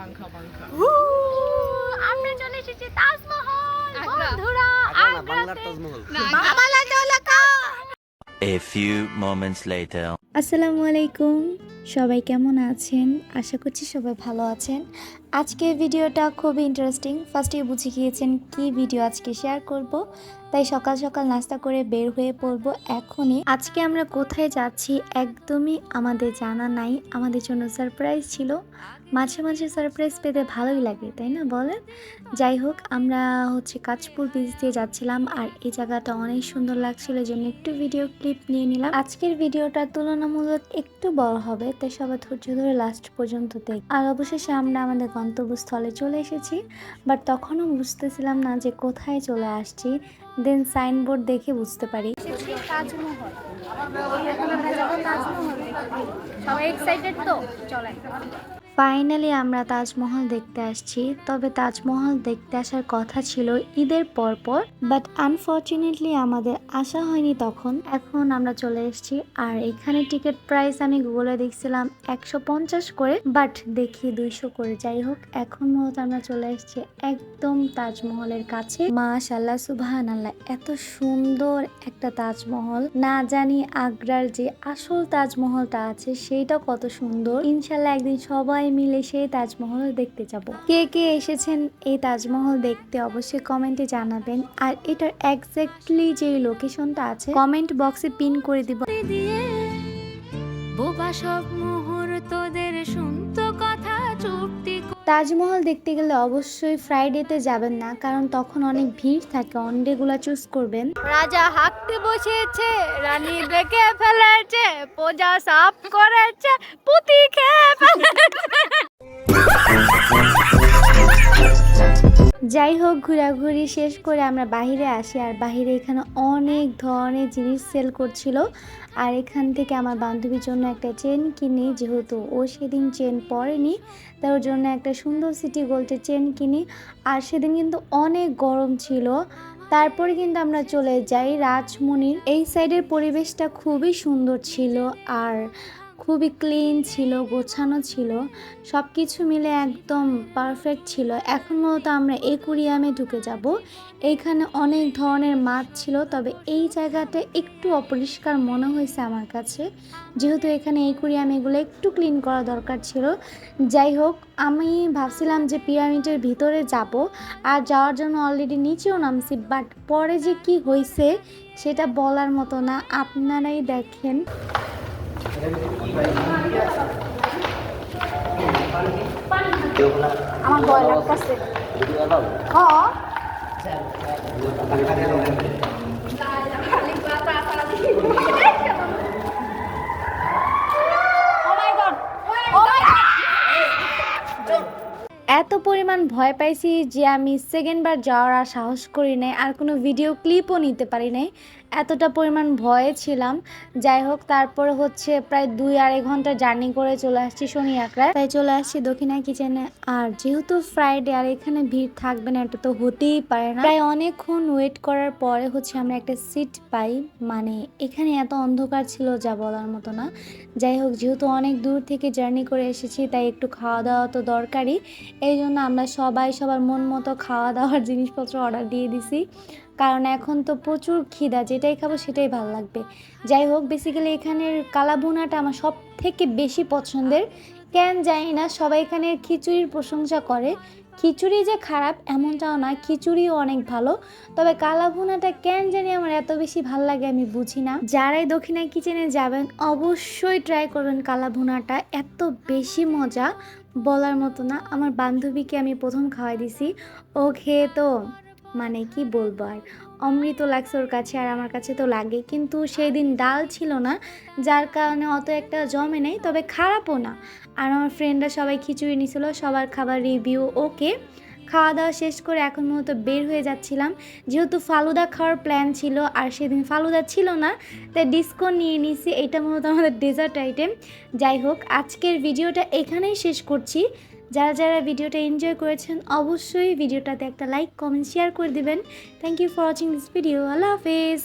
পাংখা পাংখা আমরা চলে এসেছি তাজমহল। বন্ধুরা আগ্রা বাংলার আগ্রাতে তাজমহল। বাংলা এলাকা A few moments later. আসসালামু আলাইকুম। সবাই কেমন আছেন? আশা করছি সবাই ভালো আছেন। আজকে ভিডিওটা খুবই ইন্টারেস্টিং ফার্স্টে বুঝে গিয়েছেন কি ভিডিও আজকে শেয়ার করব। তাই সকাল সকাল নাস্তা করে বের হয়ে পড়ব এখনই। আজকে আমরা কোথায় যাচ্ছি একদমই আমাদের জানা নাই। আমাদের জন্য সারপ্রাইজ ছিল। মাঝে মাঝে সারপ্রাইজ পেতে ভালোই লাগে, তাই না বলেন? যাই হোক, আমরা হচ্ছে কাঁচপুর বিচ দিয়ে যাচ্ছিলাম আর এই জায়গাটা অনেক সুন্দর লাগছিল জন্য একটু ভিডিও ক্লিপ নিয়ে নিলাম। আজকের ভিডিওটা তুলনামূলক একটু বড় হবে, তাই সবাই ধৈর্য ধরে লাস্ট পর্যন্ত দেখ আর অবশেষে আমরা আমাদের গন্তব্যস্থলে চলে এসেছি বাট তখনও বুঝতেছিলাম না যে কোথায় চলে আসছি দেন সাইনবোর্ড দেখে বুঝতে পারি। তাজমহল। তো? চলেন। ফাইনালি আমরা তাজমহল দেখতে আসছি। তবে তাজমহল দেখতে আসার কথা ছিল ঈদের পর পর বাট আনফর্চুনেটলি আমাদের আসা হয়নি তখন। এখন আমরা চলে এসেছি। আর এখানে টিকিট প্রাইস আমি গুগলে দেখছিলাম একশো পঞ্চাশ করে বাট দেখি দুইশো করে। যাই হোক, এখন মূলত আমরা চলে এসেছি একদম তাজমহলের কাছে। মা মাশাল্লাহ সুবাহান আল্লাহ এত সুন্দর একটা তাজমহল। না জানি আগ্রার যে আসল তাজমহলটা আছে সেইটা কত সুন্দর। ইনশাল্লাহ একদিন সবাই মিলে সেই তাজমহল দেখতে যাব। কে কে এসেছেন এই তাজমহল দেখতে অবশ্যই কমেন্টে জানাবেন। আর এটার এক্স্যাক্টলি যে লোকেশনটা আছে কমেন্ট বক্সে পিন করে দিব। বোবা সব মুহূর্তদের শুনতো কথা চুপটি তাজমহল দেখতে গেলে অবশ্যই ফ্রাইডেতে যাবেন না কারণ তখন অনেক ভিড় থাকে অনডেগুলো চুজ করবেন। রাজা হাঁকতে বসেছে রানী দেখে ফেলেছে প্রজা সাফ করেছে পুতি খেয়ে ফেলেছে। যাই হোক ঘোরাঘুরি শেষ করে আমরা বাইরে আসি। আর বাইরে এখানে অনেক ধরনের জিনিস সেল করছিল। আর এখান থেকে আমার বান্ধবীর জন্য একটা চেন কিনি, যেহেতু ও সেদিন চেন পরেনি তার জন্য একটা সুন্দর সিটি গোল্ডের চেন কিনি। আর সেদিন কিন্তু অনেক গরম ছিল। তারপরে কিন্তু আমরা চলে যাই রাজমণির। এই সাইডের পরিবেশটা খুবই সুন্দর ছিল। আর খুবই ক্লিন ছিল, গোছানো ছিল সব কিছু মিলে একদম পারফেক্ট ছিল। এখন মূলত আমরা একুরিয়ামে ঢুকে যাব। এইখানে অনেক ধরনের মাছ ছিল, তবে এই জায়গাটা একটু অপরিষ্কার মনে হয়েছে আমার কাছে। যেহেতু এখানে একুরিয়াম এগুলো একটু ক্লিন করা দরকার ছিল। যাই হোক, আমি ভাবছিলাম যে পিরামিডের ভিতরে যাব, আর যাওয়ার জন্য অলরেডি নিচেও নামছি বাট পরে যে কি হয়েছে সেটা বলার মতো না। আপনারাই দেখেন। আমার ভয় লাগতেছে হ্যাঁ এত পরিমাণ ভয় পাইছি যে আমি সেকেন্ডবার যাওয়ার আর সাহস করি নাই, আর কোনো ভিডিও ক্লিপও নিতে পারি নাই। এতটা পরিমাণ ভয়ে ছিলাম। যাই হোক, তারপরে হচ্ছে প্রায় দুই আড়াই ঘণ্টা জার্নি করে চলে আসছি শনি আকড়ায় তাই চলে আসছি দক্ষিণা কিচেনে আর যেহেতু ফ্রাইডে আর এখানে ভিড় থাকবে না, এটা তো হতেই পারে না। প্রায় অনেকক্ষণ ওয়েট করার পরে হচ্ছে আমরা একটা সিট পাই। মানে এখানে এত অন্ধকার ছিল যা বলার মতো না। যাই হোক, যেহেতু অনেক দূর থেকে জার্নি করে এসেছি, তাই একটু খাওয়া দাওয়া তো দরকারই। এই জন্য আমরা সবাই সবার মন মতো খাওয়া দাওয়ার জিনিসপত্র অর্ডার দিয়ে দিছি। কারণ এখন তো প্রচুর খিদা, যেটাই খাব সেটাই ভালো লাগবে। যাই হোক বেসিক্যালি এখানের কালাভুনাটা আমার সব থেকে বেশি পছন্দের। কেন জানি না, সবাই এখানে খিচুড়ির প্রশংসা করে। খিচুড়ি যে খারাপ এমনটাও না, খিচুড়িও অনেক ভালো। তবে কালাভুনাটা কেন জানি আমার এত বেশি ভালো লাগে আমি বুঝি না। যারাই দক্ষিণা কিচেনে যাবেন, অবশ্যই ট্রাই করবেন কালাভুনাটা। এত বেশি মজা। বলার মতো না। আমার বান্ধবীকে আমি প্রথম খাওয়াই দিছি। ও খেয়ে তো মানে কি বলব আর? অমৃত লাগছে ওর কাছে আর আমার কাছে তো লাগে। কিন্তু সেই দিন ডাল ছিল না, যার কারণে অত একটা জমে নেই, তবে খারাপও না। আর আমার ফ্রেন্ডরা সবাই খিচুড়ি নিছিল, সবার খাবার রিভিউ ওকে। খাওয়া দাওয়া শেষ করে এখন মূলত বের হয়ে যাচ্ছিলাম। যেহেতু ফালুদা খাওয়ার প্ল্যান ছিল আর সেদিন ফালুদা ছিল না, তাই ডিস্কো নিয়ে নিছি। এটা মূলত আমাদের ডেজার্ট আইটেম যাই হোক, আজকের ভিডিওটা এখানেই শেষ করছি। যারা যারা ভিডিওটা এনজয় করেছেন, অবশ্যই ভিডিওটাতে একটা লাইক কমেন্ট শেয়ার করে দেবেন। Thank you for watching this video আল্লাহ হাফেজ।